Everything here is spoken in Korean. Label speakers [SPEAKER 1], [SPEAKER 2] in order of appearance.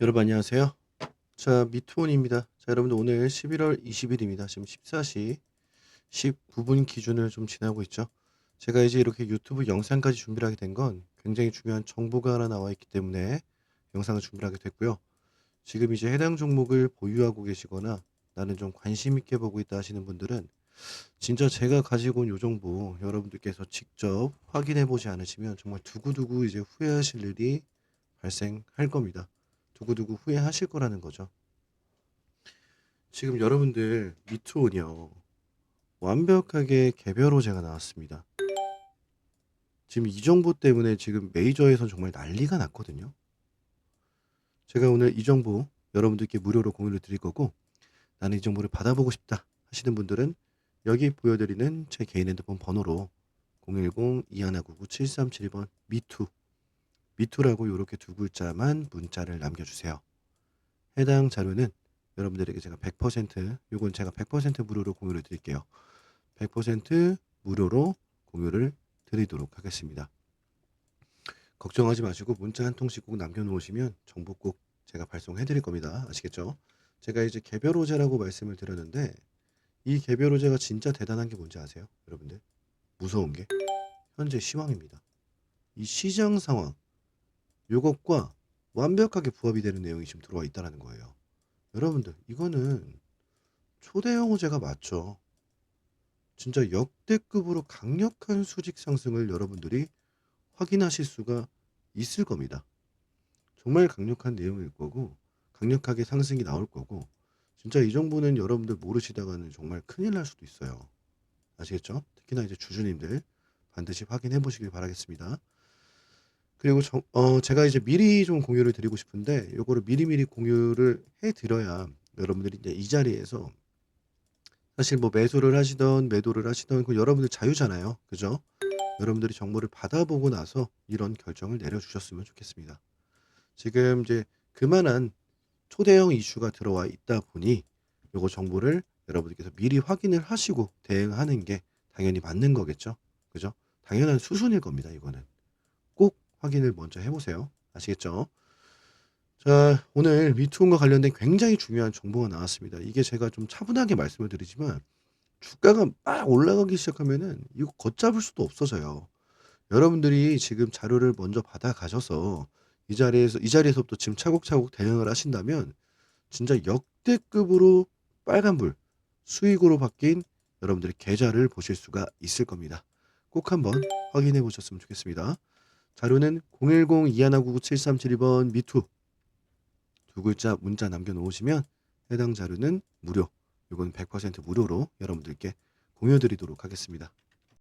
[SPEAKER 1] 여러분 안녕하세요. 자, 미투온입니다. 자, 여러분들 오늘 11월 20일입니다. 지금 14시 19분 기준을 좀 지나고 있죠. 제가 이제 이렇게 유튜브 영상까지 준비를 하게 된 건 굉장히 중요한 정보가 하나 나와 있기 때문에 영상을 준비를 하게 됐고요. 지금 이제 해당 종목을 보유하고 계시거나 나는 좀 관심 있게 보고 있다 하시는 분들은 진짜 제가 가지고 온 요 정보 여러분들께서 직접 확인해 보지 않으시면 정말 두고두고 이제 후회하실 일이 발생할 겁니다. 두고두고 후회하실 거라는 거죠. 지금 여러분들 미투온이요. 완벽하게 개별 호재가 나왔습니다. 지금 이 정보 때문에 지금 메이저에선 정말 난리가 났거든요. 제가 오늘 이 정보 여러분들께 무료로 공유를 드릴 거고 나는 이 정보를 받아보고 싶다 하시는 분들은 여기 보여드리는 제 개인 핸드폰 번호로 010-2199-7372번 미투 미투라고 이렇게 두 글자만 문자를 남겨주세요. 해당 자료는 여러분들에게 제가 100% 요건 제가 100% 무료로 공유를 드릴게요. 100% 무료로 공유를 드리도록 하겠습니다. 걱정하지 마시고 문자 한 통씩 꼭 남겨놓으시면 정보 꼭 제가 발송해 드릴 겁니다. 아시겠죠? 제가 이제 개별 호재라고 말씀을 드렸는데 이 개별 호재가 진짜 대단한 게 뭔지 아세요? 여러분들 무서운 게 현재 시황입니다. 이 시장 상황 요것과 완벽하게 부합이 되는 내용이 지금 들어와 있다는 거예요. 여러분들 이거는 초대형 호재가 맞죠. 진짜 역대급으로 강력한 수직 상승을 여러분들이 확인하실 수가 있을 겁니다. 정말 강력한 내용일 거고 강력하게 상승이 나올 거고 진짜 이 정보는 여러분들 모르시다가는 정말 큰일 날 수도 있어요. 아시겠죠? 특히나 이제 주주님들 반드시 확인해 보시길 바라겠습니다. 그리고 저, 어, 제가 이제 미리 좀 공유를 드리고 싶은데 요거를 미리미리 공유를 해 드려야 여러분들이 이제 이 자리에서 사실 뭐 매수를 하시던 매도를 하시던 그 여러분들 자유잖아요. 그죠? 여러분들이 정보를 받아보고 나서 이런 결정을 내려주셨으면 좋겠습니다. 지금 이제 그만한 초대형 이슈가 들어와 있다 보니 요거 정보를 여러분들께서 미리 확인을 하시고 대응하는 게 당연히 맞는 거겠죠. 그죠? 당연한 수순일 겁니다. 이거는 꼭 확인을 먼저 해보세요. 아시겠죠? 자, 오늘 미투온과 관련된 굉장히 중요한 정보가 나왔습니다. 이게 제가 좀 차분하게 말씀을 드리지만 주가가 막 올라가기 시작하면은 이거 걷잡을 수도 없어져요. 여러분들이 지금 자료를 먼저 받아 가셔서 이 자리에서 이 자리에서부터 지금 차곡차곡 대응을 하신다면 진짜 역대급으로 빨간불 수익으로 바뀐 여러분들의 계좌를 보실 수가 있을 겁니다. 꼭 한번 확인해 보셨으면 좋겠습니다. 자료는 010-2199-7372번 미투 두 글자 문자 남겨놓으시면 해당 자료는 무료, 이건 100% 무료로 여러분들께 공유 드리도록 하겠습니다.